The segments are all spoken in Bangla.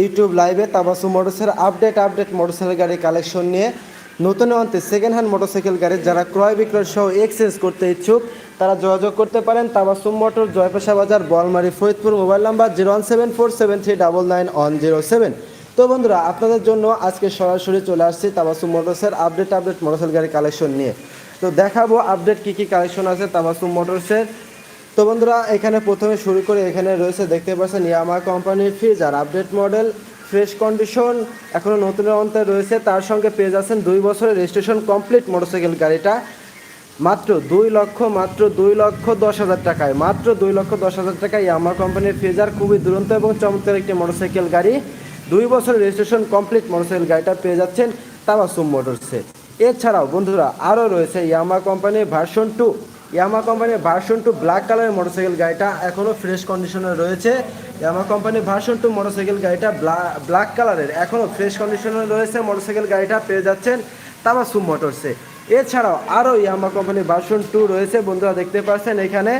ইউটিউব লাইভে তাবাসু মোটরসের আপডেট আপডেট মোটরসাইকেল গাড়ি কালেকশন নিয়ে নতুন অন্তে সেকেন্ড হ্যান্ড মোটরসাইকেল গাড়ি যারা ক্রয় বিক্রয় সহ এক্সচেঞ্জ করতে ইচ্ছুক, তারা যোগাযোগ করতে পারেন তাবাসুম মোটর জয়প্রসা বাজার, Bolmari, Faridpur, mobile number zero one seven four seven three double nine one zero seven তো বন্ধুরা, আপনাদের জন্য আজকে সরাসরি চলে আসছি তাবাসুম মোটরসের আপডেট আপডেট মোটরসাইকেল গাড়ি কালেকশন নিয়ে। তো দেখাবো আপডেট কী কী কালেকশন আছে তাবাসুম মোটরসের। তো বন্ধুরা, এখানে প্রথমে শুরু করে এখানে রয়েছে, দেখতে পাচ্ছেন, ইয়ামা কোম্পানির Fazer, update model, fresh condition এখনও নতুন অন্তে রয়েছে, তার সঙ্গে পেয়ে যাচ্ছেন দুই বছরের রেজিস্ট্রেশন কমপ্লিট মোটরসাইকেল গাড়িটা, মাত্র দুই লক্ষ, মাত্র দুই লক্ষ দশ হাজার টাকায়, মাত্র দুই লক্ষ দশ হাজার টাকায় ইয়ামা কোম্পানির ফ্রিজার, খুবই দুরন্ত এবং চমৎকার একটি মোটরসাইকেল গাড়ি, দুই বছরের রেজিস্ট্রেশন কমপ্লিট মোটরসাইকেল গাড়িটা পেয়ে যাচ্ছেন তাবাসুম মোটরসে। এছাড়াও বন্ধুরা, আরও রয়েছে ইয়ামা কোম্পানির ভার্সন টু। ইয়ামা কোম্পানির ভার্সন টু ব্ল্যাক কালারের মোটরসাইকেল গাড়িটা এখনও ফ্রেশ কন্ডিশনে রয়েছে। ইয়ামা কোম্পানির ভার্সন টু মোটরসাইকেল গাড়িটা ব্ল্যাক কালারের এখনও ফ্রেশ কন্ডিশনে রয়েছে মোটরসাইকেল গাড়িটা, পেয়ে যাচ্ছেন তাবাসুম মোটরসে এছাড়াও আরও ইয়ামা কোম্পানির ভার্সন টু রয়েছে, বন্ধুরা দেখতে পাচ্ছেন এখানে।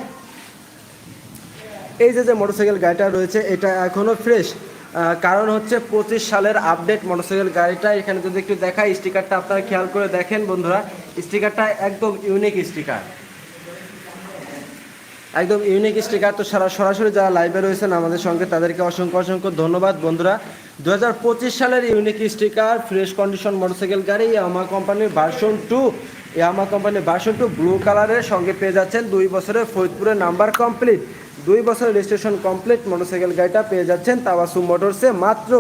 এই যে যে মোটরসাইকেল গাড়িটা রয়েছে, এটা এখনও ফ্রেশ কারণ হচ্ছে পঁচিশ সালের আপডেট মোটরসাইকেল গাড়িটা, এখানে যদি একটু দেখাই স্টিকারটা আপনারা খেয়াল করে দেখেন বন্ধুরা। স্টিকারটা একদম ইউনিক স্টিকার একদম ইউনিক স্টিকার তো সারা সরাসরি যারা লাইভে রয়েছেন আমাদের সঙ্গে, তাদেরকে অসংখ্য অসংখ্য ধন্যবাদ, বন্ধুরা। দু হাজার পঁচিশ সালের unique sticker fresh condition motorcycle গাড়ি ইয়ামা কোম্পানির ভার্সন টু ইয়ামা কোম্পানির ভার্সন টু ব্লু কালারের সঙ্গে পেয়ে যাচ্ছেন। দুই বছরের ফরিদপুরের নাম্বার কমপ্লিট দুই বছরের রেজিস্ট্রেশন কমপ্লিট মোটরসাইকেল গাড়িটা পেয়ে যাচ্ছেন তাওয়াসু মোটরসে মাত্র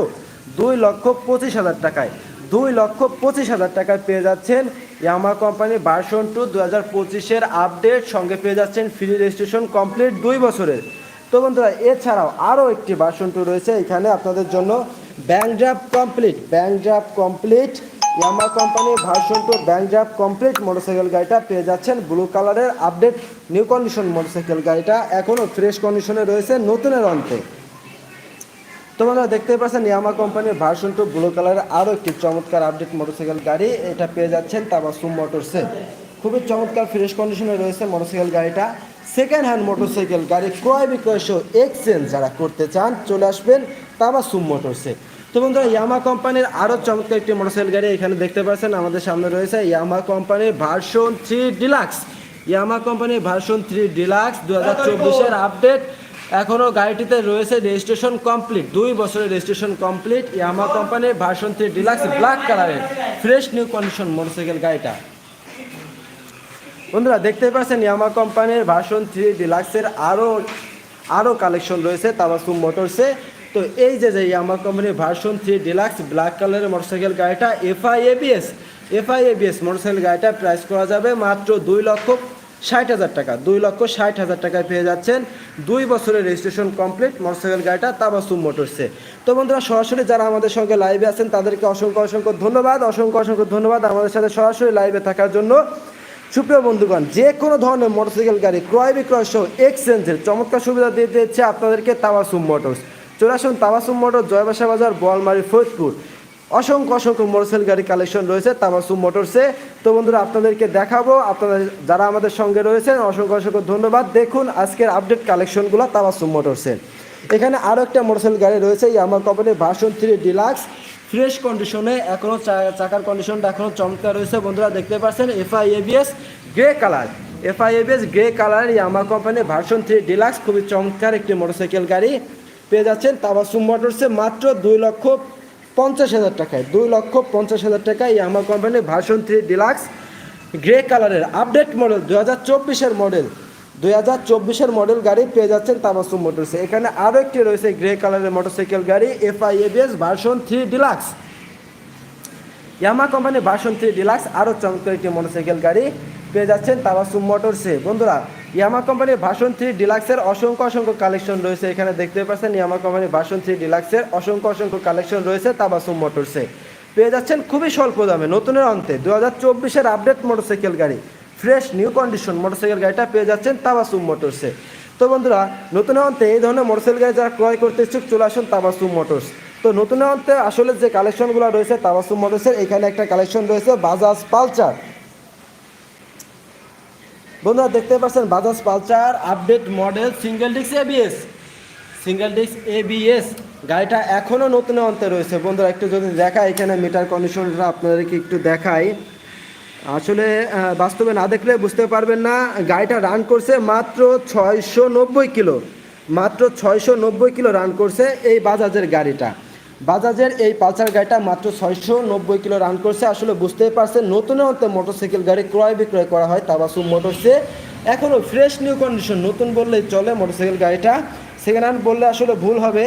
দুই লক্ষ পঁচিশ হাজার টাকায়। দুই লক্ষ পঁচিশ হাজার টাকায় পেয়ে যাচ্ছেন ইয়ামা কোম্পানির ভার্সন টু দু হাজার পঁচিশের আপডেট। সঙ্গে পেয়ে যাচ্ছেন ফ্রি রেজিস্ট্রেশন কমপ্লিট দুই বছরের। তো বন্ধুরা, এছাড়াও আরও একটি ভার্সন টু রয়েছে। এখানে আপনাদের জন্য bank draft complete, bank draft complete. Yamaha কোম্পানির version two bank draft complete motorcycle গাড়িটা পেয়ে যাচ্ছেন ব্লু কালারের আপডেট, নিউ কন্ডিশন মোটরসাইকেল গাড়িটা এখনও ফ্রেশ কন্ডিশনে রয়েছে নতুনের অন্তে। তোমরা দেখতে পাচ্ছেন, ইয়ামা কোম্পানির ভার্সন টু ব্লু কালারের আরও একটি চমৎকার আপডেট মোটরসাইকেল গাড়ি। এটা পেয়ে যাচ্ছেন তাবাসুম মোটরসে খুবই চমৎকার ফ্রেশ কন্ডিশনে রয়েছে মোটরসাইকেল গাড়িটা। সেকেন্ড হ্যান্ড মোটরসাইকেল গাড়ি ক্রয় বিক্রয় সহ এক্সচেঞ্জ যারা করতে চান, চলে আসবেন তাবাসুম মোটরসে তো বন্ধুরা, ইয়ামা কোম্পানির আরও চমৎকার একটি মোটরসাইকেল গাড়ি এখানে দেখতে পাচ্ছেন, আমাদের সামনে রয়েছে ইয়ামা কোম্পানির ভার্সন থ্রি ডিলাক্স ইয়ামা কোম্পানির ভার্সন থ্রি ডিলাক্স দু হাজার চব্বিশের আপডেট এখনও গাড়িটিতে রয়েছে রেজিস্ট্রেশন কমপ্লিট। দুই বছরের রেজিস্ট্রেশন কমপ্লিট। ইয়ামা কোম্পানির ভার্সন থ্রি ডিলাক্স ব্ল্যাক কালারের। ফ্রেশ নিউ কন্ডিশন মোটরসাইকেল গাড়িটা। বন্ধুরা, দেখতে পাচ্ছেন ইয়ামা কোম্পানির ভার্সন থ্রি ডিলাক্সের আরও আরও কালেকশন রয়েছে তাবাসুম মোটরসে তো এই যে যে ইয়ামা কোম্পানির ভার্সন থ্রি ডিলাক্স ব্ল্যাক কালারের মোটরসাইকেল গাড়িটা, FI ABS FI ABS motorcycle গাড়িটা প্রাইস করা যাবে মাত্র দুই লক্ষ ষাট হাজার টাকা। দুই লক্ষ ষাট হাজার টাকায় পেয়ে যাচ্ছেন। দুই বছরের রেজিস্ট্রেশন কমপ্লিট মোটরসাইকেল গাড়িটা তাবাসুম মোটরসে তো বন্ধুরা, সরাসরি যারা আমাদের সঙ্গে লাইভে আছেন, তাদেরকে অসংখ্য অসংখ্য ধন্যবাদ। অসংখ্য অসংখ্য ধন্যবাদ আমাদের সাথে সরাসরি লাইভে থাকার জন্য। সুপ্রিয় বন্ধুগণ, যে কোনো ধরনের মোটরসাইকেল গাড়ি, ক্রয় বিক্রয় সহ এক্সচেঞ্জের চমৎকার সুবিধা দিয়ে দিচ্ছে আপনাদেরকে তাবাসুম মোটরস চলে আসুন তাবাসুম মোটর জয়বাসা বাজার, বলমারি, ফরিদপুর। অসংখ্য অসংখ্য মোটরসাইকেল গাড়ি কালেকশন রয়েছে তাবাসুম মোটরসে তো বন্ধুরা, আপনাদেরকে দেখাবো, আপনাদের যারা আমাদের সঙ্গে রয়েছেন, অসংখ্য অসংখ্য ধন্যবাদ। দেখুন আজকের আপডেট কালেকশনগুলো তাবাসুম মোটরসের এখানে আরও একটা মোটরসাইকেল গাড়ি রয়েছে আমার কোম্পানির ভার্সন থ্রি ডিলাক্স ফ্রেশ কন্ডিশনে এখনও চাকার কন্ডিশনটা এখনও চমৎকার রয়েছে। বন্ধুরা, দেখতে পাচ্ছেন FI ABS grey colour FI ABS grey colour Yamaha কোম্পানির ভার্সন থ্রি ডিলাক্স খুবই চমৎকার একটি মোটরসাইকেল গাড়ি পেয়ে যাচ্ছেন তাবাসুম মোটরসে মাত্র দুই লক্ষ পঞ্চাশ হাজার টাকায়, দুই লক্ষ পঞ্চাশ হাজার টাকায় ইয়ামা কোম্পানির ভার্সন থ্রি ডিলাক্স গ্রে কালারের আপডেট মডেল দু হাজার চব্বিশের মডেল দুই হাজার চব্বিশের মডেল গাড়ি পেয়ে যাচ্ছেন তাবাসুম মোটরসে এখানে আরও একটি রয়েছে গ্রে কালারের মোটরসাইকেল গাড়ি FI ABS version three deluxe Yamaha কোম্পানির ভার্সন থ্রি ডিলাক্স আরও চমৎকার একটি মোটরসাইকেল গাড়ি পেয়ে যাচ্ছেন তাবাসুম মোটরসে বন্ধুরা ইয়ামা কোম্পানির ভার্সন থ্রি ডিলাক্সের অসংখ্য অসংখ্য কালেকশন রয়েছে। এখানে দেখতে পাচ্ছেন ইয়ামা কোম্পানির ভার্সন থ্রি ডিলাক্সের অসংখ্য অসংখ্য কালেকশন রয়েছে, তাবাসুম মোটরসে। পেয়ে যাচ্ছেন খুবই স্বল্প দামে, নতুনের অন্তে দু হাজার চব্বিশের আপডেট মোটরসাইকেল গাড়ি, ফ্রেশ, নিউ কন্ডিশন মোটরসাইকেল গাড়িটা পেয়ে যাচ্ছেন তাবাসুম মোটরসে। তো বন্ধুরা নতুন অন্তে এই ধরনের মোটরসাইকেল গাড়ি যারা ক্রয় করতে ইচ্ছুক, চলে আসুন তাবাসুম মোটরস। তো নতুন অন্তে আসলে যে কালেকশনগুলো রয়েছে তাবাসুম মোটরসের, এখানে একটা কালেকশন রয়েছে বাজাজ পালচার বন্ধুরা, দেখতে পাচ্ছেন Bajaj Pulsar update model single ডিক্স এবিএস সিঙ্গেল ডিস্ক এবিএস গাড়িটা এখনও নতুন অন্তে রয়েছে। বন্ধুরা, একটু যদি দেখায় এখানে মিটার কন্ডিশনটা আপনাদেরকে একটু দেখাই। আসলে বাস্তবে না দেখলে বুঝতে পারবেন না, গাড়িটা রান করছে মাত্র ছয়শো নব্বই কিলো। মাত্র ছয়শো নব্বই কিলো রান করছে এই বাজাজের গাড়িটা। বাজাজের এই পালসার গাড়িটা মাত্র ছয়শো নব্বই কিলো রান করছে। আসলে বুঝতেই পারছেন, নতুন অন্তে মোটরসাইকেল গাড়ি ক্রয় বিক্রয় করা হয় তাবাসুম মোটরসে এখনও ফ্রেশ নিউ কন্ডিশন নতুন বললেই চলে মোটরসাইকেল গাড়িটা। সেকেন্ড হ্যান্ড বললে আসলে ভুল হবে।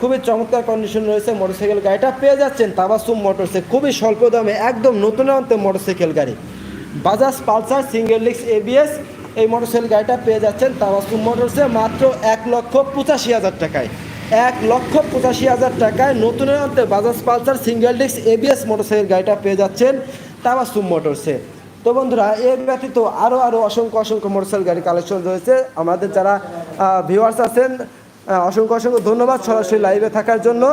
খুবই চমৎকার কন্ডিশন রয়েছে মোটরসাইকেল গাড়িটা। পেয়ে যাচ্ছেন তাবাসুম মোটরসে খুবই স্বল্প দামে একদম নতুন অন্তে মোটরসাইকেল গাড়ি। বাজাজ পালসার সিঙ্গেল লিক্স এবিএস এই মোটরসাইকেল গাড়িটা পেয়ে যাচ্ছেন তাবাসুম মোটরসে মাত্র এক লক্ষ পঁচাশি হাজার টাকায়। এক লক্ষ পঁচাশি হাজার টাকায় নতুন অন্তে Bajaj Pulsar single disc ABS motorcycle গাড়িটা পেয়ে যাচ্ছেন তাবাসুম মোটরসে। তো বন্ধুরা এর ব্যতীত আরও আরও অসংখ্য অসংখ্য মোটরসাইকেল গাড়ি কালেকশন রয়েছে। আমাদের যারা ভিউয়ার্স আছেন অসংখ্য অসংখ্য ধন্যবাদ সরাসরি লাইভে থাকার জন্য।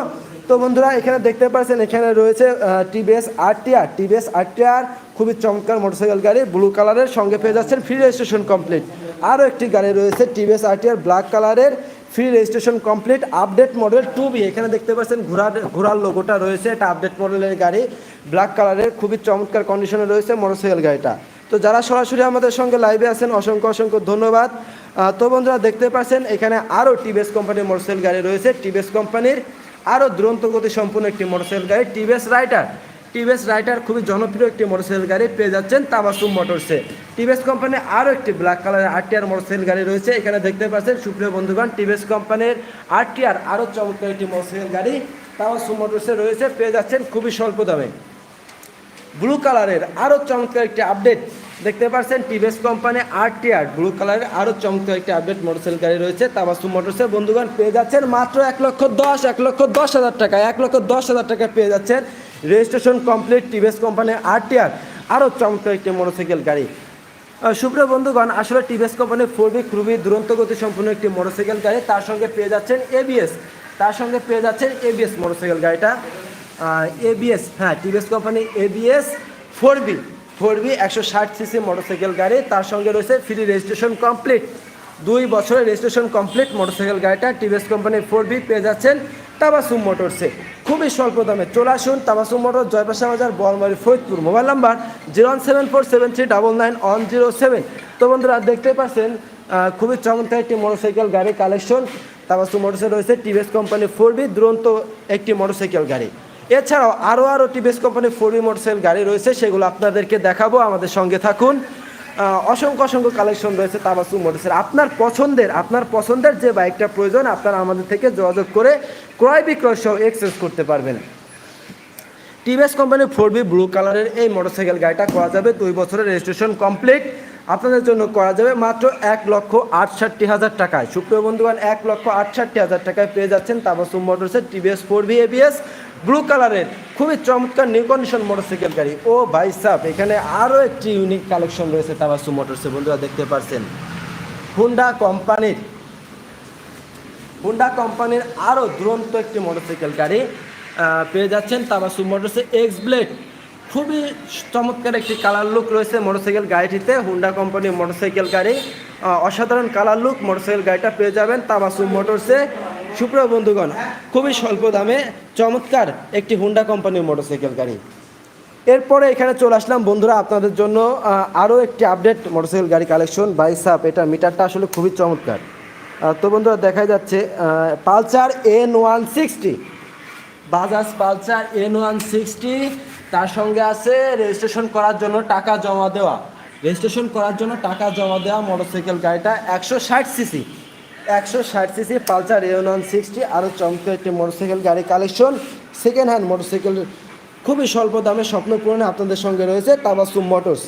তো বন্ধুরা, এখানে দেখতে পাচ্ছেন, এখানে রয়েছে টিভিএস আরটিআর টিভিএস আরটিআর খুবই চমৎকার মোটরসাইকেল গাড়ি ব্লু কালারের সঙ্গে পেয়ে যাচ্ছেন ফ্রি রেজিস্ট্রেশন কমপ্লিট আরও একটি গাড়ি রয়েছে টিভিএস আরটিআর ব্ল্যাক কালারের free registration complete update model two B এখানে দেখতে পাচ্ছেন ঘোড়ার ঘোড়ার লোগোটা রয়েছে, এটা আপডেট মডেলের গাড়ি। ব্ল্যাক কালারের খুবই চমৎকার কন্ডিশনে রয়েছে মোটরসাইকেল গাড়িটা। তো যারা সরাসরি আমাদের সঙ্গে লাইভে আছেন, অসংখ্য অসংখ্য ধন্যবাদ। তো বন্ধুরা, দেখতে পাচ্ছেন, এখানে আরও টিভিএস কোম্পানির মোটরসাইকেল গাড়ি রয়েছে। টিভিএস কোম্পানির আরও দুরন্ত গতি সম্পূর্ণ একটি মোটরসাইকেল গাড়ি টিভিএস রাইটার টিভিএস রাইটার, খুবই জনপ্রিয় একটি মোটরসাইকেল গাড়ি পেয়ে যাচ্ছেন তাবাসুম মোটরসে। টিভিএস কোম্পানির আরও একটি ব্ল্যাক কালারের আরটিআর মোটরসাইকেল গাড়ি রয়েছে। এখানে দেখতে পাচ্ছেন, সুপ্রিয় বন্ধুগণ, টিভিএস কোম্পানির আরটিআর আরও চমৎকার একটি মোটরসাইকেল গাড়ি তাবাসুম মোটরসে রয়েছে, পেয়ে যাচ্ছেন খুবই স্বল্প দামে। ব্লু কালারের আরও চমৎকার একটি আপডেট দেখতে পাচ্ছেন টিভিএস কোম্পানি আরটিআর। ব্লু কালারের আরও চমৎকার একটি আপডেট মোটরসাইকেল গাড়ি রয়েছে তাবাসুম মোটরসে। বন্ধুগণ, পেয়ে যাচ্ছেন মাত্র এক লক্ষ দশ, এক লক্ষ দশ হাজার টাকা, এক লক্ষ দশ হাজার টাকা পেয়ে যাচ্ছেন registration complete, TVS company, RTR আরও চমৎকার একটি মোটরসাইকেল গাড়ি। সুপ্রিয় বন্ধুগণ, আসলে টিভিএস কোম্পানির ফোর বি খুবই দুরন্ত গতি সম্পূর্ণ একটি মোটরসাইকেল গাড়ি, তার সঙ্গে পেয়ে যাচ্ছেন এবিএস তার সঙ্গে পেয়ে যাচ্ছেন এবিএস মোটরসাইকেল গাড়িটা। এবিএস হ্যাঁ TVS company ABS four B four B একশো ষাট সিসি মোটরসাইকেল গাড়ি, তার সঙ্গে রয়েছে ফ্রি রেজিস্ট্রেশন কমপ্লিট দুই বছরের রেজিস্ট্রেশন কমপ্লিট মোটরসাইকেল গাড়িটা টিভিএস কোম্পানির ফোর বি পেয়ে যাচ্ছেন তাবাসুম মোটরসে খুবই স্বল্প দামে। চলে আসুন Tabassum motor Joypasha Bazar Boalmari Faridpur. Mobile number zero one seven four seven three double nine one zero seven তো বন্ধুরা দেখতেই পাচ্ছেন খুবই চমৎকার একটি মোটরসাইকেল গাড়ি কালেকশন তাবাসুম মোটরসে রয়েছে টিভিএস কোম্পানি ফোর বি দুরন্ত একটি মোটরসাইকেল গাড়ি। এছাড়াও আরও আরও TVS company four B motorcycle গাড়ি রয়েছে, সেগুলো আপনাদেরকে দেখাবো। আমাদের সঙ্গে থাকুন। অসংখ্য অসংখ্য কালেকশন রয়েছে তাবাসুম মোটরসের আপনার পছন্দের আপনার পছন্দের যে বাইকটা প্রয়োজন, আপনারা আমাদের থেকে যোগাযোগ করে ক্রয় বিক্রয় সহ এক্সচেঞ্জ করতে পারবেন। টিভিএস কোম্পানির ফোর বি ব্লু কালারের এই মোটরসাইকেল গাড়িটা করা যাবে দুই বছরের রেজিস্ট্রেশন কমপ্লিট আপনাদের জন্য করা যাবে মাত্র এক লক্ষ আটষট্টি হাজার টাকায়। সুপ্রিয় বন্ধুগণ, এক লক্ষ আটষট্টি হাজার টাকায় পেয়ে যাচ্ছেন Tabassum মোটরসের TVS four B ABS blue কালারের খুবই চমৎকার নিউ কন্ডিশন মোটরসাইকেল গাড়ি। ও ভাই সাপ এখানে আরও একটি ইউনিক কালেকশন রয়েছে তাবাসুম মোটরসে বন্ধুরা দেখতে পাচ্ছেন হুন্ডা কোম্পানির হুন্ডা কোম্পানির আরও দুরন্ত একটি মোটরসাইকেল গাড়ি পেয়ে যাচ্ছেন তাবাসুম মোটরসে এক্স ব্লেড খুবই চমৎকার একটি কালার লুক রয়েছে মোটরসাইকেল গাড়িটিতে। হুন্ডা কোম্পানির মোটরসাইকেল গাড়ি অসাধারণ কালার লুক মোটরসাইকেল গাড়িটা পেয়ে যাবেন তাবাসুম মোটরসে সুপ্রিয় বন্ধুগণ, খুবই স্বল্প দামে চমৎকার একটি হুন্ডা কোম্পানির মোটরসাইকেল গাড়ি। এরপরে এখানে চলে আসলাম বন্ধুরা আপনাদের জন্য আরও একটি আপডেট মোটরসাইকেল গাড়ি কালেকশন বাইসাপ এটা মিটারটা আসলে খুবই চমৎকার। তো বন্ধুরা দেখা যাচ্ছে Pulsar N one sixty. Bajaj Pulsar N one sixty, তার সঙ্গে আছে রেজিস্ট্রেশন করার জন্য টাকা জমা দেওয়া। রেজিস্ট্রেশন করার জন্য টাকা জমা দেওয়া মোটরসাইকেল গাড়িটা একশো ষাট সিসি একশো ষাট সিসি, পালসার ওয়ান সিক্সটি, আরও চমৎকার একটি মোটরসাইকেল গাড়ি কালেকশন। সেকেন্ড হ্যান্ড মোটরসাইকেল, খুবই স্বল্প দামে স্বপ্ন পূরণে আপনাদের সঙ্গে রয়েছে তাবাসুম মোটরস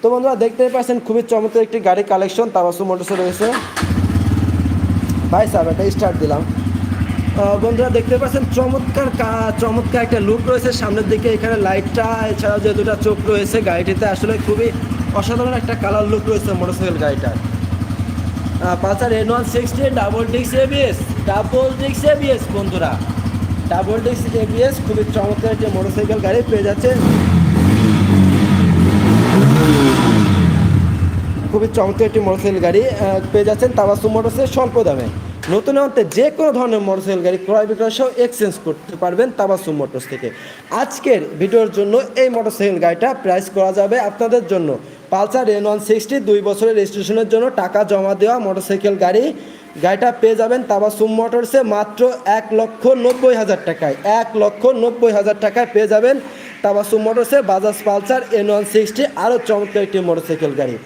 তো বন্ধুরা, দেখতেই পাচ্ছেন, খুবই চমৎকার একটি গাড়ি কালেকশন তাবাসুম মোটরসে রয়েছে। ভাই সাহেব এটা স্টার্ট দিলাম। বন্ধুরা দেখতে পাচ্ছেন, চমৎকার চমৎকার একটা লুক রয়েছে সামনের দিকে। এখানে লাইটটা এছাড়াও যে দুটা চোখ রয়েছে গাড়িটিতে, আসলে খুবই অসাধারণ একটা কালার লুক রয়েছে মোটরসাইকেল গাড়িটার। Pulsar N one sixty double ডিক্স এবিএস ডাবল ডিক্স এবিএস বন্ধুরা। ডাবল ডিক্স এবিএস খুবই চমৎকার একটি মোটরসাইকেল গাড়ি পেয়ে যাচ্ছে খুবই চমৎকার একটি মোটরসাইকেল গাড়ি পেয়ে যাচ্ছেন তাবাসুম মোটরসের স্বল্প দামে। নতুন অন্তে যে কোনো ধরনের মোটরসাইকেল গাড়ি ক্রয় বিক্রয় সহ এক্সচেঞ্জ করতে পারবেন তাবাসুম মোটরস থেকে। আজকের ভিডিওর জন্য এই মোটরসাইকেল গাড়িটা প্রাইস করা যাবে আপনাদের জন্য। পালসার এন ওয়ান সিক্সটি দুই বছরের রেজিস্ট্রেশনের জন্য টাকা জমা দেওয়া মোটরসাইকেল গাড়ি। গাড়িটা পেয়ে যাবেন তাবাসুম মোটরসে মাত্র এক লক্ষ নব্বই হাজার টাকায়। এক লক্ষ নব্বই হাজার টাকায় পেয়ে যাবেন Tabassum মোটরসে Bajaj Pulsar N one sixty আরও চমৎকার একটি মোটরসাইকেল গাড়ি।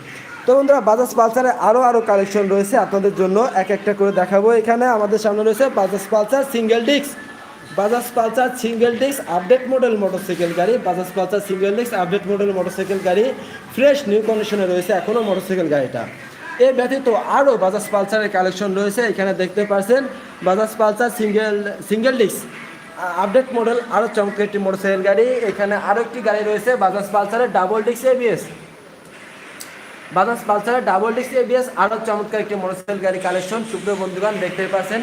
তো বন্ধুরা, বাজাজ পালসারে আরও আরও কালেকশন রয়েছে আপনাদের জন্য। এক একটা করে দেখাবো এখানে। আমাদের সামনে রয়েছে Bajaj Pulsar single disc. Bajaj Pulsar single disc update model motorcycle গাড়ি Bajaj Pulsar single disc update model motorcycle গাড়ি ফ্রেশ নিউ কন্ডিশনে রয়েছে এখনও মোটরসাইকেল গাড়িটা। এ ব্যতীত আরও বাজাজ পালসারের কালেকশন রয়েছে, এখানে দেখতে পাচ্ছেন Bajaj Pulsar single single disc update model আরও চমৎকার একটি মোটরসাইকেল গাড়ি, এখানে আরও একটি গাড়ি রয়েছে বাজাজ পালসারের ডাবল ডিস্ক এবিএস বাজাজ পালসারের ডাবল ডিস্ক এবিএস আরও চমৎকার একটি মোটরসাইকেল গাড়ি কালেকশন সুপ্রিয় বন্ধুগণ, দেখতে পাচ্ছেন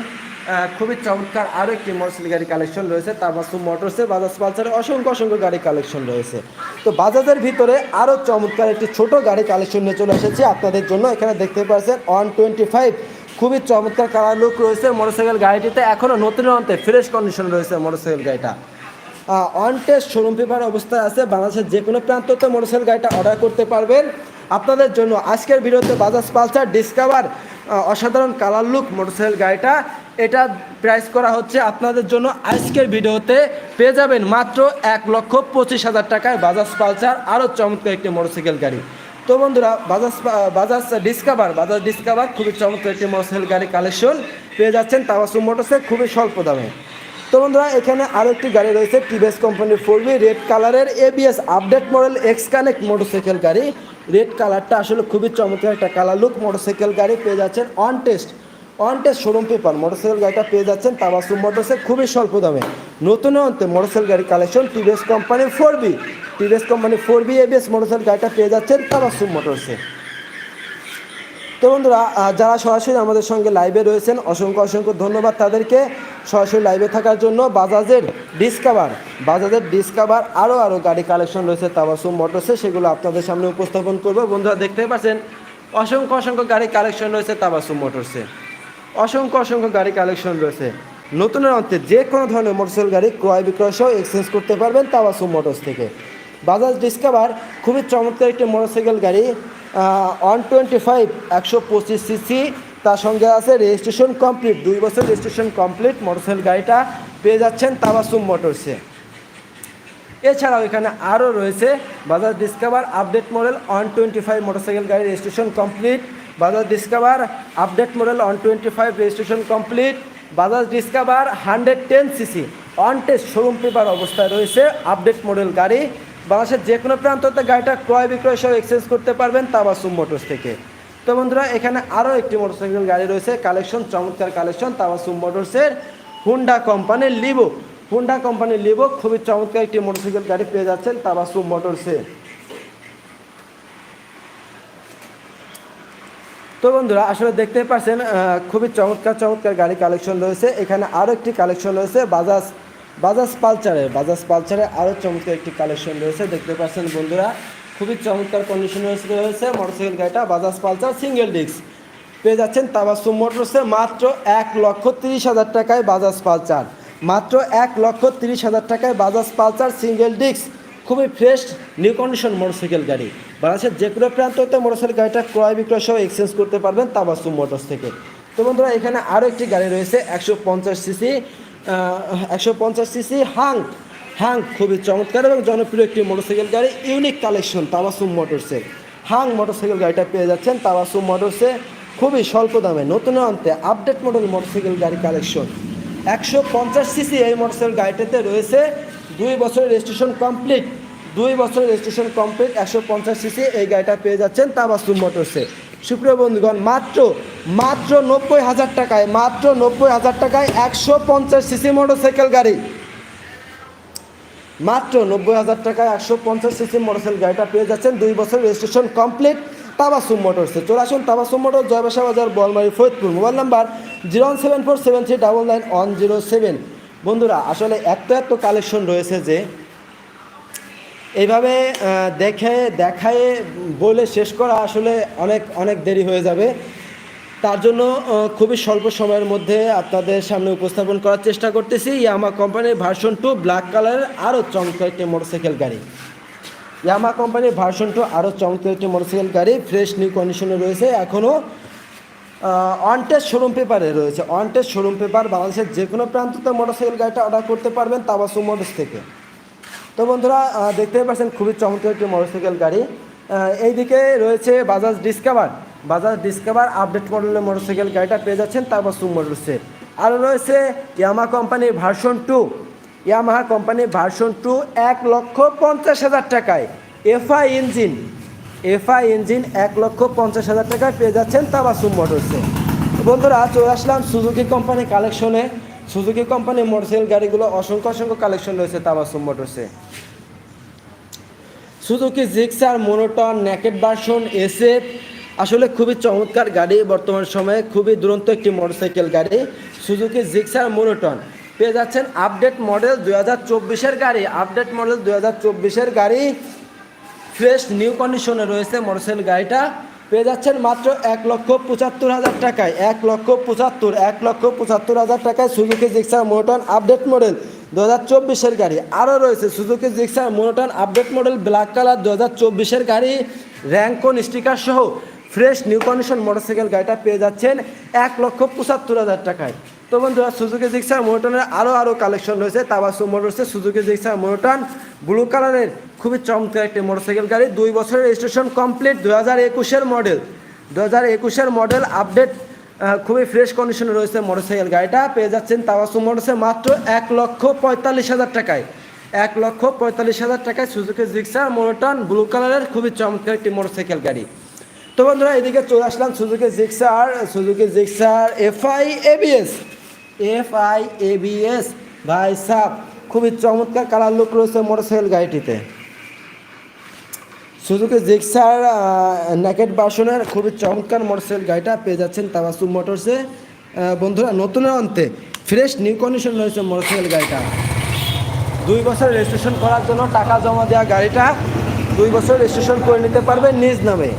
খুবই চমৎকার আরও একটি মোটরসাইকেল গাড়ি কালেকশন রয়েছে তার তাবাসু মোটরসে বাজাজ পালসারের অসংখ্য অসংখ্য গাড়ি কালেকশন রয়েছে। তো বাজাজের ভিতরে আরও চমৎকার একটি ছোট গাড়ি কালেকশন নিয়ে চলে এসেছি, আপনাদের জন্য এখানে দেখতে পাচ্ছেন ওয়ান টোয়েন্টি ফাইভ খুবই চমৎকার কালার লুক রয়েছে মোটরসাইকেল গাড়িটিতে এখনও নতুন অন্তে ফ্রেশ কন্ডিশন রয়েছে মোটরসাইকেল গাড়িটা। অন টেস্ট শোরুম পেপার অবস্থায় আছে, বাংলাদেশের যে কোনো প্রান্ততে মোটরসাইকেল গাড়িটা অর্ডার করতে পারবেন। আপনাদের জন্য আজকের ভিডিওতে বাজাজ পালসার ডিসকাভার অসাধারণ কালার লুক মোটরসাইকেল গাড়িটা। এটা প্রাইস করা হচ্ছে আপনাদের জন্য আজকের ভিডিওতে। পেয়ে যাবেন মাত্র এক লক্ষ পঁচিশ হাজার টাকায় বাজাজ পালসার আরও চমৎকার একটি মোটরসাইকেল গাড়ি। তো বন্ধুরা বাজাজ বাজাজ ডিসকাভার বাজাজ ডিসকাভার খুবই চমৎকার একটি মোটরসাইকেল গাড়ি কালেকশন পেয়ে যাচ্ছেন তাওয়াসু মোটরসে খুবই স্বল্প দামে। তো বন্ধুরা, এখানে আরও একটি গাড়ি রয়েছে টিভিএস কোম্পানির ফোর বি রেড কালারের ABS update model X connect motorcycle গাড়ি। রেড কালারটা আসলে খুবই চমৎকার একটা কালার লুক মোটরসাইকেল গাড়ি পেয়ে যাচ্ছেন on test on showroom paper, motorcycle গাড়িটা পেয়ে যাচ্ছেন তাবাসুম মোটরসে খুবই স্বল্প দামে। নতুন অন্তে মোটরসাইকেল গাড়ি collection TVS company four B TVS company four B ABS motorcycle গাড়িটা পেয়ে যাচ্ছেন তাবাসুম মোটরসে। তো বন্ধুরা যারা সরাসরি আমাদের সঙ্গে লাইভে রয়েছেন, অসংখ্য অসংখ্য ধন্যবাদ তাদেরকে। সরাসরি লাইভে থাকার জন্য বাজাজের ডিসকাভার বাজাজের ডিসকাভার আরও আরও গাড়ি কালেকশন রয়েছে তাবাসুম মোটরসে, সেগুলো আপনাদের সামনে উপস্থাপন করব। বন্ধুরা দেখতে পাচ্ছেন, অসংখ্য অসংখ্য গাড়ি কালেকশন রয়েছে তাবাসুম মোটরসে। অসংখ্য অসংখ্য গাড়ি কালেকশন রয়েছে। নতুনের অন্তে যে কোনো ধরনের মোটরসাইকেল গাড়ি ক্রয় বিক্রয় সহ এক্সচেঞ্জ করতে পারবেন তাবাসুম মোটরস থেকে। বাজাজ ডিসকাভার খুবই চমৎকার একটি মোটরসাইকেল গাড়ি ওয়ান টোয়েন্টি ফাইভ একশো পঁচিশ সিসি তার সঙ্গে আছে রেজিস্ট্রেশন কমপ্লিট দুই বছর রেজিস্ট্রেশন কমপ্লিট মোটরসাইকেল গাড়িটা পেয়ে যাচ্ছেন তাবাসুম মোটরসে এছাড়াও এখানে আরও রয়েছে Bajaj Discover update model one twenty five motorcycle গাড়ি registration complete Bajaj Discover update model one twenty five registration complete Bajaj Discover hundred ten CC on test showroom paper অবস্থায় রয়েছে আপডেট মডেল গাড়ি। বাংলাদেশের যে কোনো প্রান্ততে গাড়িটা ক্রয় বিক্রয় সহ এক্সচেঞ্জ করতে পারবেন তাবাসুম মোটরস থেকে। তো বন্ধুরা, এখানে আরও একটি মোটরসাইকেল গাড়ি রয়েছে, কালেকশন, চমৎকার কালেকশন তাবাসুম মোটরসের হুন্ডা কোম্পানির লিভো হুন্ডা কোম্পানির লিভো খুবই চমৎকার একটি মোটরসাইকেল গাড়ি পেয়ে যাচ্ছেন তাবাসুম মোটরসে। তো বন্ধুরা, আসলে দেখতে পাচ্ছেন খুবই চমৎকার চমৎকার গাড়ি কালেকশন রয়েছে। এখানে আরও একটি কালেকশন রয়েছে বাজাজ বাজাজ পালচারে বাজাজ পালচারে আরও চমৎকার একটি কালেকশন রয়েছে। দেখতে পাচ্ছেন বন্ধুরা, খুবই চমৎকার কন্ডিশন রয়েছে মোটরসাইকেল গাড়িটা বাজাজ পালচার সিঙ্গেল ডিস্ক পেয়ে যাচ্ছেন তাবাসুম মোটরসে মাত্র এক লক্ষ তিরিশ হাজার টাকায় বাজাজ পালচার মাত্র এক লক্ষ তিরিশ হাজার টাকায় বাজাজ পালচার সিঙ্গেল ডিস্ক খুবই ফ্রেশ নিউ কন্ডিশন মোটরসাইকেল গাড়ি। বাংলাদেশের যে কোনো প্রান্ততে মোটরসাইকেল গাড়িটা ক্রয় বিক্রয় সহ এক্সচেঞ্জ করতে পারবেন তাবাসুম মোটরস থেকে। তো বন্ধুরা, এখানে আরও একটি গাড়ি রয়েছে, একশো পঞ্চাশ সিসি একশো পঞ্চাশ সিসি হাং। হাং খুবই চমৎকার এবং জনপ্রিয় একটি মোটরসাইকেল গাড়ি unique collection Tabassum মোটরসের Hang motorcycle গাড়িটা পেয়ে যাচ্ছেন তাবাসুম মোটরসে, খুবই স্বল্প দামে, নতুন অন্তে আপডেট মডেল মোটরসাইকেল গাড়ি কালেকশন একশো পঞ্চাশ সিসি এই মোটরসাইকেল গাড়িটাতে রয়েছে, দুই বছরের রেজিস্ট্রেশন কমপ্লিট দুই বছরের রেজিস্ট্রেশন কমপ্লিট, একশো পঞ্চাশ সিসি এই গাড়িটা পেয়ে যাচ্ছেন তাবাসুম মোটরসে। সুপ্রিয় বন্ধুগণ, মাত্র মাত্র নব্বই হাজার টাকায়, মাত্র নব্বই হাজার টাকায় একশো পঞ্চাশ সিসি মোটরসাইকেল গাড়ি। মাত্র নব্বই হাজার টাকায় একশো পঞ্চাশ সিসি মোটরসাইকেল গাড়িটা পেয়ে যাচ্ছেন দুই বছর রেজিস্ট্রেশন কমপ্লিট তাবাসুম মোটরসে। চলে আসুন Tabassum motor Joypasha Bazar, Boalmari, Faridpur. Mobile number zero one seven four seven three double nine one zero seven. বন্ধুরা, আসলে এত এত কালেকশন রয়েছে যে এইভাবে দেখে, দেখায় বলে শেষ করা আসলে অনেক অনেক দেরি হয়ে যাবে। তার জন্য খুবই স্বল্প সময়ের মধ্যে আপনাদের সামনে উপস্থাপন করার চেষ্টা করতেছি। ইয়ামা কোম্পানির ভার্সন টু ব্ল্যাক কালারের আরও চমৎকার একটি মোটরসাইকেল গাড়ি। ইয়ামা কোম্পানির ভার্সন টু আরও চমৎকার একটি মোটরসাইকেল গাড়ি, ফ্রেশ নিউ কন্ডিশনে রয়েছে, এখনও অন টেস্ট শোরুম পেপারে রয়েছে। অন টেস্ট শোরুম পেপার বাংলাদেশের যে কোনো প্রান্ততে মোটরসাইকেল গাড়িটা অর্ডার করতে পারবেন তাবাসু মোটরস থেকে। তো বন্ধুরা দেখতেই পাচ্ছেন খুবই চমৎকার একটি মোটরসাইকেল গাড়ি। এইদিকে রয়েছে Bajaj Discover Bajaj Discover update মডেলের মোটরসাইকেল গাড়িটা পেয়ে যাচ্ছেন তাবাসু মোটরসে আরও রয়েছে ইয়ামা কোম্পানির ভার্সন টু ইয়ামাহা কোম্পানির ভার্সন টু এক লক্ষ পঞ্চাশ হাজার টাকায়। এফআই ইঞ্জিন এফআই ইঞ্জিন এক লক্ষ পঞ্চাশ হাজার টাকায় পেয়ে যাচ্ছেন তাবাসুম মোটরসে বন্ধুরা, চলে আসলাম সুজুকি কোম্পানি কালেকশনে সুজুকি কোম্পানির মোটরসাইকেল গাড়িগুলো অসংখ্য অসংখ্য কালেকশন রয়েছে Tabassum মোটরসে Suzuki Gixxer monotone naked version SF আসলে খুবই চমৎকার গাড়ি বর্তমান সময়ে, খুবই দুরন্ত একটি মোটরসাইকেল গাড়ি। সুজুকি জিক্সার মোনোটন পেয়ে যাচ্ছেন আপডেট মডেল দু হাজার চব্বিশের গাড়ি। আপডেট মডেল দু হাজার চব্বিশের গাড়ি। ফ্রেশ নিউ কন্ডিশনে রয়েছে মোটরসাইকেল গাড়িটা। পেয়ে যাচ্ছেন মাত্র এক লক্ষ পঁচাত্তর হাজার টাকায়। এক লক্ষ পঁচাত্তর, এক লক্ষ পঁচাত্তর হাজার টাকায় Suzuki Gixxer monotone update model দু হাজার চব্বিশের গাড়ি। আরও রয়েছে Suzuki Gixxer monotone update model black colour দু হাজার চব্বিশের গাড়ি র্যাঙ্কন স্টিকার সহ ফ্রেশ নিউ কন্ডিশন মোটরসাইকেল গাড়িটা পেয়ে যাচ্ছেন এক লক্ষ পঁচাত্তর হাজার টাকায়। তো বন্ধুরা সুজুকি জিক্সার মোটনের আরও আরও কালেকশন রয়েছে। তাবাসু মোটরসে সুজুকি জিক্সার মোটন ব্লু কালারের খুবই চমৎকার একটি মোটরসাইকেল গাড়ি, দুই বছরের রেজিস্ট্রেশন কমপ্লিট দু হাজার একুশের মডেল দু হাজার একুশের মডেল আপডেট খুবই ফ্রেশ কন্ডিশনে রয়েছে মোটরসাইকেল গাড়িটা। পেয়ে যাচ্ছেন তাবাসু মোটরসে মাত্র এক লক্ষ পঁয়তাল্লিশ হাজার টাকায়। এক লক্ষ পঁয়তাল্লিশ হাজার টাকায় সুজুকি জিক্সার মোটন ব্লু কালারের খুবই চমৎকার একটি মোটরসাইকেল গাড়ি। তো বন্ধুরা, এদিকে চলে আসলাম Suzuki Gixxer Suzuki Gixxer FI ABS FI ABS ভাই সাপ খুবই চমৎকার কালার লুক রয়েছে মোটরসাইকেল গাড়িটিতে। সুজুকি জিক্সার নেকেট বাসনের খুবই চমৎকার মোটরসাইকেল গাড়িটা পেয়ে যাচ্ছেন তাবাসু মোটরসে বন্ধুরা নতুনের অন্তে ফ্রেশ নিউ কন্ডিশন রয়েছে মোটরসাইকেল গাড়িটা। দুই বছর রেজিস্ট্রেশন করার জন্য টাকা জমা দেওয়া গাড়িটা দুই বছর রেজিস্ট্রেশন করে নিতে পারবেন নিজ নামে।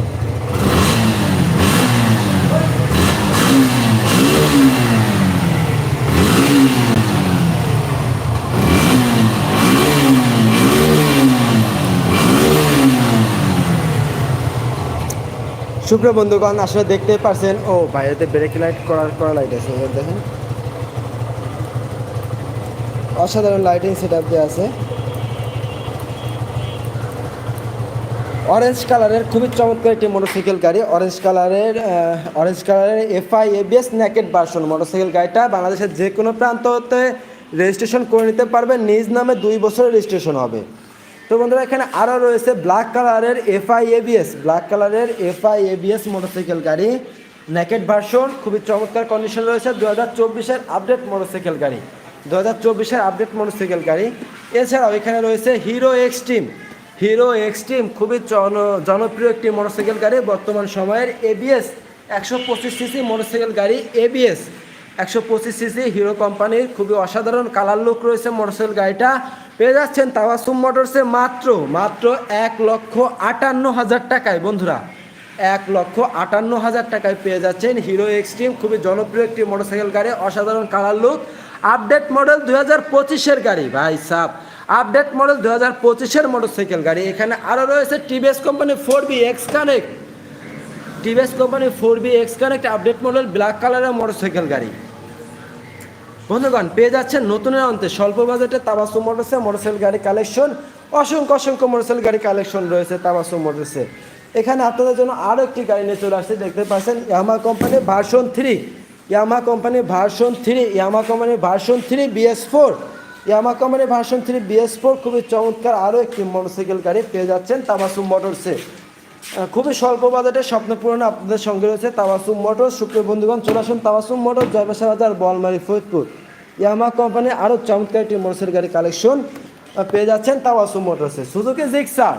সুপ্রিয় বন্ধুগণ, আসলে দেখতে পারছেন, ও বাইরেতে ব্রেক লাইট করার করা লাইট আছে দেখেন। অসাধারণ লাইটিং সেট আপ দেওয়া আছে। অরেঞ্জ কালারের খুবই চমৎকার একটি মোটরসাইকেল গাড়ি। অরেঞ্জ কালারের অরেঞ্জ কালারের FI ABS naked version motorcycle গাড়িটা বাংলাদেশের যে কোনো প্রান্ততে রেজিস্ট্রেশন করে নিতে পারবেন। নিজ নামে দুই বছরের রেজিস্ট্রেশন হবে। তো বন্ধুরা, এখানে আরও রয়েছে ব্ল্যাক কালারের এফআই এবিএস ব্ল্যাক কালারের এফআই এবিএস মোটরসাইকেল গাড়ি। নেকেট ভার্সন খুবই চমৎকার কন্ডিশন রয়েছে দু হাজার চব্বিশের আপডেট মোটরসাইকেল গাড়ি। দু হাজার চব্বিশের আপডেট মোটরসাইকেল গাড়ি। এছাড়াও এখানে রয়েছে হিরো এক্সট্রিম হিরো এক্সট্রিম খুবই জন, জনপ্রিয় একটি মোটরসাইকেল গাড়ি, বর্তমান সময়ের এবিএস একশো পঁচিশ সিসি মোটরসাইকেল গাড়ি এবিএস একশো পঁচিশ সিসি হিরো কোম্পানির খুবই অসাধারণ কালার লুক রয়েছে মোটরসাইকেল গাড়িটা। পেয়ে যাচ্ছেন তাওয়াসুম মোটরসে মাত্র মাত্র এক লক্ষ আটান্ন হাজার টাকায়। বন্ধুরা, এক লক্ষ আটান্ন হাজার টাকায় পেয়ে যাচ্ছেন হিরো এক্সট্রিম, খুবই জনপ্রিয় একটি মোটরসাইকেল গাড়ি, অসাধারণ কালার লুক। আপডেট মডেল দুই হাজার পঁচিশের গাড়ি, ভাই সাপ আপডেট মডেল দু হাজার পঁচিশের মোটরসাইকেল গাড়ি। এখানে আরও রয়েছে TVS company four B X connect. TVS company four B X connect update model black কালারের মোটরসাইকেল গাড়ি। বন্ধুগণ, পেয়ে যাচ্ছেন নতুনের অন্তে স্বল্প বাজেটে তাবাসু মোটরসে মোটরসাইকেল গাড়ি কালেকশন। অসংখ্য অসংখ্য মোটরসাইকেল গাড়ি কালেকশন রয়েছে তাবাসু মোটরসে। এখানে আপনাদের জন্য আরও একটি গাড়ি নিয়ে চলে আসছে, দেখতে পাচ্ছেন Yamaha company version three. Yamaha company version three Yamaha company version three BS four. Yamaha company version three BS four, খুবই চমৎকার আরও একটি মোটরসাইকেল গাড়ি পেয়ে যাচ্ছেন তাবাসু মোটরসে। খুবই স্বল্প বাজেটে স্বপ্ন পূরণে আপনাদের সঙ্গে রয়েছে তাবাসুম মোটর সুপ্রিয় বন্ধুগণ, চলে আসুন তাবাসুম মোটর জয়বাসা বাজার বলমারি, ফরিদপুর। ইয়ামা কোম্পানির আরও চমৎকার একটি মোটরসাইকেল গাড়ি কালেকশন পেয়ে যাচ্ছেন Tabassum মোটরসে। Suzuki Gixxer.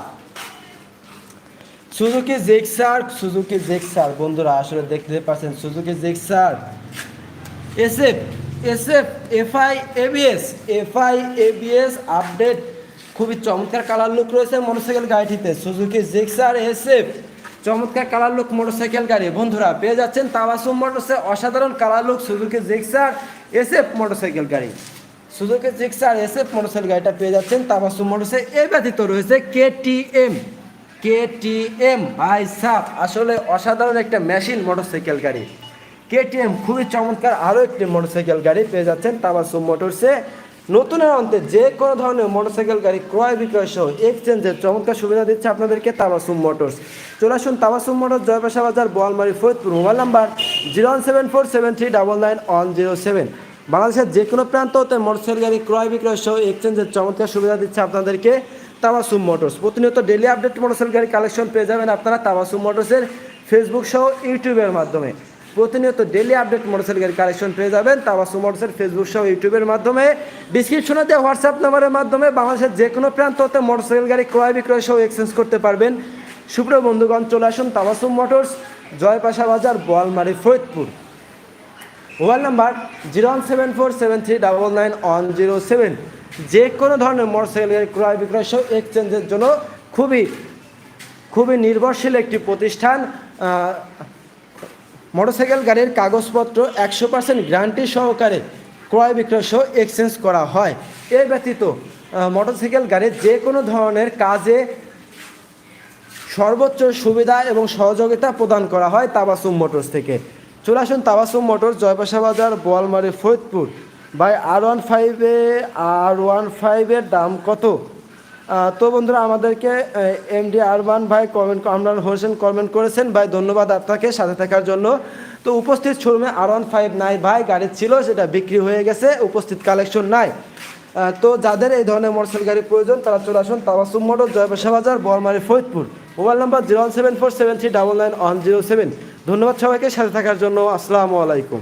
Suzuki Gixxer Suzuki Gixxer. বন্ধুরা, আসলে দেখতে পাচ্ছেন Suzuki Gixxer. SF SF, FI, ABS FI, ABS, update খুবই চমৎকার কালার লুক রয়েছে মোটরসাইকেল গাড়িটিতে। সুজুকি, জিক্সার, এসএফ, চমৎকার কালার লুক মোটরসাইকেল গাড়ি। বন্ধুরা, পেয়ে যাচ্ছেন তাবাসুম মোটরসে, অসাধারণ colour look Suzuki, Gixxer, SF motorcycle গাড়ি। সুজুকি, জিক্সার, এসএফ মোটরসাইকেল গাড়িটা পেয়ে যাচ্ছেন তাবাসুম মোটরসে। এর ব্যতীত রয়েছে কেটিএম। কেটিএম, ভাই সাপ আসলে অসাধারণ একটা মেশিন মোটরসাইকেল গাড়ি। কেটিএম, খুবই চমৎকার আরও একটি মোটরসাইকেল গাড়ি পেয়ে যাচ্ছেন তাবাসুম মোটরসে। নতুনের অন্তে যে কোনো ধরনের মোটরসাইকেল গাড়ি ক্রয় বিক্রয় সহ এক্সচেঞ্জের চমৎকার সুবিধা দিচ্ছে আপনাদেরকে তাবাসুম মোটরস। চলে আসুন Tabassum motor Joypasha Bazar, Boalmari, Faridpur, mobile number zero one seven four seven three double nine one zero seven. বাংলাদেশের যে কোনো প্রান্ত হতে মোটরসাইকেল গাড়ি ক্রয় বিক্রয় সহ এক্সচেঞ্জের চমৎকার সুবিধা দিচ্ছে আপনাদেরকে তাবাসুম মোটরস। প্রতিনিয়ত ডেলি আপডেট মোটরসাইকেল গাড়ি কালেকশন পেয়ে যাবেন আপনারা তাবাসুম মোটরসের ফেসবুক সহ ইউটিউবের মাধ্যমে। প্রতিনিয়ত ডেলি আপডেট মোটরসাইকেল গাড়ি কালেকশন পেয়ে যাবেন। তাবাসু মোটরসের ফেসবুক সহ ইউটিউবের মাধ্যমে। ডিসক্রিপশনে দেওয়া হোয়াটসঅ্যাপ নাম্বারের মাধ্যমে বাংলাদেশের যে কোনো প্রান্ত হতে মোটরসাইকেল গাড়ি ক্রয় বিক্রয় সহ এক্সচেঞ্জ করতে পারবেন। সুপ্রিয় বন্ধুগণ, চলে আসুন Tabassum motors Joypasha Bazar, Boalmari, Faridpur. Mobile number zero one seven four seven three double nine one zero seven. যে কোনো ধরনের মোটরসাইকেল গাড়ি ক্রয় বিক্রয় সহ এক্সচেঞ্জের জন্য খুবই খুবই নির্ভরশীল একটি প্রতিষ্ঠান। মোটরসাইকেল গাড়ির কাগজপত্র একশো পার্সেন্ট গ্যারান্টি সহকারে ক্রয় বিক্রয় সহ এক্সচেঞ্জ করা হয়। এর ব্যতীত মোটরসাইকেল গাড়ির যে কোনো ধরনের কাজে সর্বোচ্চ সুবিধা এবং সহযোগিতা প্রদান করা হয় তাবাসুম মোটরস থেকে। চলে আসুন তাবাসুম মোটরস জয়পাশা বাজার, বোয়ালমারি, ফরিদপুর। বাই আর ওয়ান ফাইভে আর ওয়ান ফাইভের দাম কত? তো বন্ধুরা আমাদেরকে এমডি আরবান ভাই কমেন্ট আমরান হোসেন কমেন্ট করেছেন। ভাই, ধন্যবাদ আপনাকে সাথে থাকার জন্য। তো উপস্থিত শোরুমে আর ওয়ান ফাইভ নাই ভাই গাড়ি ছিল, সেটা বিক্রি হয়ে গেছে, উপস্থিত কালেকশন নাই। তো যাদের এই ধরনের মোটরসাইকেল গাড়ি প্রয়োজন, তারা চলে আসুন Tabassum motor Joypasha Bazar Boalmari Faridpur. Mobile number zero one seven four seven three double nine one zero seven. ধন্যবাদ সবাইকে সাথে থাকার জন্য। আসসালামু আলাইকুম।